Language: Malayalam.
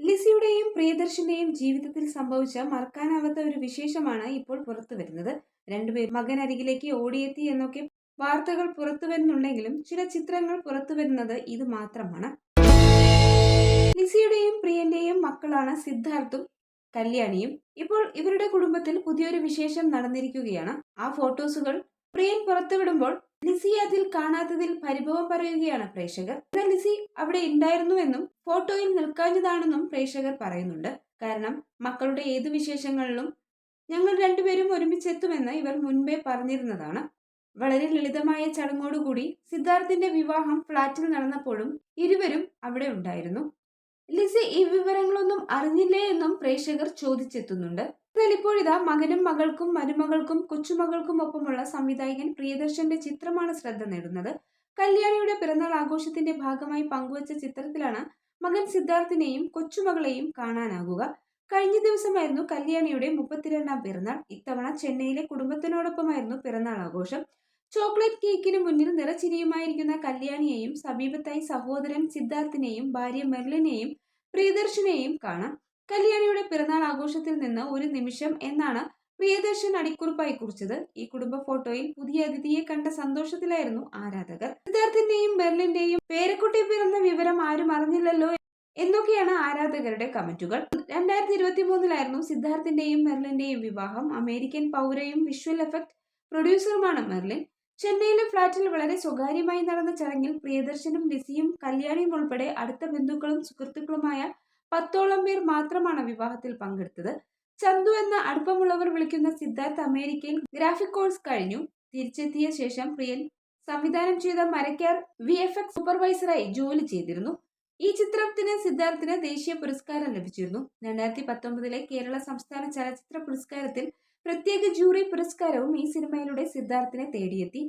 ലിസിയുടെയും പ്രിയദർശന്റെയും ജീവിതത്തിൽ സംഭവിച്ച മറക്കാനാവാത്ത ഒരു വിശേഷമാണ് ഇപ്പോൾ പുറത്തു വരുന്നത്. രണ്ടുപേർ മകൻ അരികിലേക്ക് ഓടിയെത്തി എന്നൊക്കെ വാർത്തകൾ പുറത്തു വരുന്നുണ്ടെങ്കിലും ചില ചിത്രങ്ങൾ പുറത്തു വരുന്നത് ഇത് മാത്രമാണ്. ലിസിയുടെയും പ്രിയന്റെയും മക്കളാണ് സിദ്ധാർത്ഥും കല്യാണിയും. ഇപ്പോൾ ഇവരുടെ കുടുംബത്തിൽ പുതിയൊരു വിശേഷം നടന്നിരിക്കുകയാണ്. ആ ഫോട്ടോസുകൾ പ്രിയൻ പുറത്തുവിടുമ്പോൾ ലിസി അതിൽ കാണാത്തതിൽ പരിഭവം പറയുകയാണ് പ്രേക്ഷകർ. ലിസി അവിടെ ഉണ്ടായിരുന്നുവെന്നും ഫോട്ടോയിൽ നിൽക്കാഞ്ഞതാണെന്നും പ്രേക്ഷകർ പറയുന്നുണ്ട്. കാരണം മക്കളുടെ ഏതു വിശേഷങ്ങളിലും ഞങ്ങൾ രണ്ടുപേരും ഒരുമിച്ചെത്തുമെന്ന് ഇവർ മുൻപേ പറഞ്ഞിരുന്നതാണ്. വളരെ ലളിതമായ ചടങ്ങോടുകൂടി സിദ്ധാർത്ഥിന്റെ വിവാഹം ഫ്ളാറ്റിൽ നടന്നപ്പോഴും ഇരുവരും അവിടെ ഉണ്ടായിരുന്നു. ലിസി ഈ വിവരങ്ങളൊന്നും അറിഞ്ഞില്ലേ എന്നും പ്രേക്ഷകർ ചോദിച്ചെത്തുന്നുണ്ട്. എന്നാൽ ഇപ്പോഴിതാ മകനും മകൾക്കും മരുമകൾക്കും കൊച്ചുമകൾക്കും ഒപ്പമുള്ള സംവിധായകൻ പ്രിയദർശന്റെ ചിത്രമാണ് ശ്രദ്ധ നേടുന്നത്. കല്യാണിയുടെ പിറന്നാൾ ആഘോഷത്തിന്റെ ഭാഗമായി പങ്കുവച്ച ചിത്രത്തിലാണ് മകൻ സിദ്ധാർത്ഥിനെയും കൊച്ചുമകളെയും കാണാനാകുക. കഴിഞ്ഞ ദിവസമായിരുന്നു കല്യാണിയുടെ മുപ്പത്തിരണ്ടാം പിറന്നാൾ. ഇത്തവണ ചെന്നൈയിലെ കുടുംബത്തിനോടൊപ്പമായിരുന്നു പിറന്നാൾ ആഘോഷം. ചോക്ലേറ്റ് കേക്കിന് മുന്നിൽ നിറച്ചിരിയുമായിരിക്കുന്ന കല്യാണിയെയും സമീപത്തായി സഹോദരൻ സിദ്ധാർത്ഥിനെയും ഭാര്യ മെർലിനെയും പ്രിയദർശനെയും കാണാം. കല്യാണിയുടെ പിറന്നാൾ ആഘോഷത്തിൽ നിന്ന് ഒരു നിമിഷം എന്നാണ് പ്രിയദർശൻ അടിക്കുറിപ്പായി കുറിച്ചത്. ഈ കുടുംബ ഫോട്ടോയിൽ പുതിയ അതിഥിയെ കണ്ട സന്തോഷത്തിലായിരുന്നു ആരാധകർ. സിദ്ധാർത്ഥിന്റെയും ബെർലിന്റെയും പേരക്കുട്ടി പിറന്ന വിവരം ആരും അറിഞ്ഞില്ലല്ലോ എന്നൊക്കെയാണ് ആരാധകരുടെ കമന്റുകൾ. രണ്ടായിരത്തി ഇരുപത്തി മൂന്നിലായിരുന്നു സിദ്ധാർത്ഥിന്റെയും മെർലിന്റെയും വിവാഹം. അമേരിക്കൻ പൗരയും വിഷ്വൽ എഫക്ട് പ്രൊഡ്യൂസറുമാണ് മെർലിൻ. ചെന്നൈയിലെ ഫ്ളാറ്റിൽ വളരെ സ്വകാര്യമായി നടന്ന ചടങ്ങിൽ പ്രിയദർശനും ലിസിയും കല്യാണിയും ഉൾപ്പെടെ അടുത്ത ബന്ധുക്കളും സുഹൃത്തുക്കളുമായ പത്തോളം പേർ മാത്രമാണ് വിവാഹത്തിൽ പങ്കെടുത്തത്. ചന്തു എന്ന അടുപ്പമുള്ളവർ വിളിക്കുന്ന സിദ്ധാർത്ഥ് അമേരിക്കയിൽ ഗ്രാഫിക് കോഴ്സ് കഴിഞ്ഞു. തിരിച്ചെത്തിയ ശേഷം പ്രിയൻ സംവിധാനം ചെയ്ത മരക്കാർ വി എഫ് എക്സ് സൂപ്പർവൈസറായി ജോലി ചെയ്തിരുന്നു. ഈ ചിത്രത്തിന് സിദ്ധാർത്ഥിന് ദേശീയ പുരസ്കാരം ലഭിച്ചിരുന്നു. രണ്ടായിരത്തി പത്തൊമ്പതിലെ കേരള സംസ്ഥാന ചലച്ചിത്ര പുരസ്കാരത്തിൽ പ്രത്യേക ജൂറി പുരസ്കാരവും ഈ സിനിമയിലൂടെ സിദ്ധാർത്ഥിനെ തേടിയെത്തി.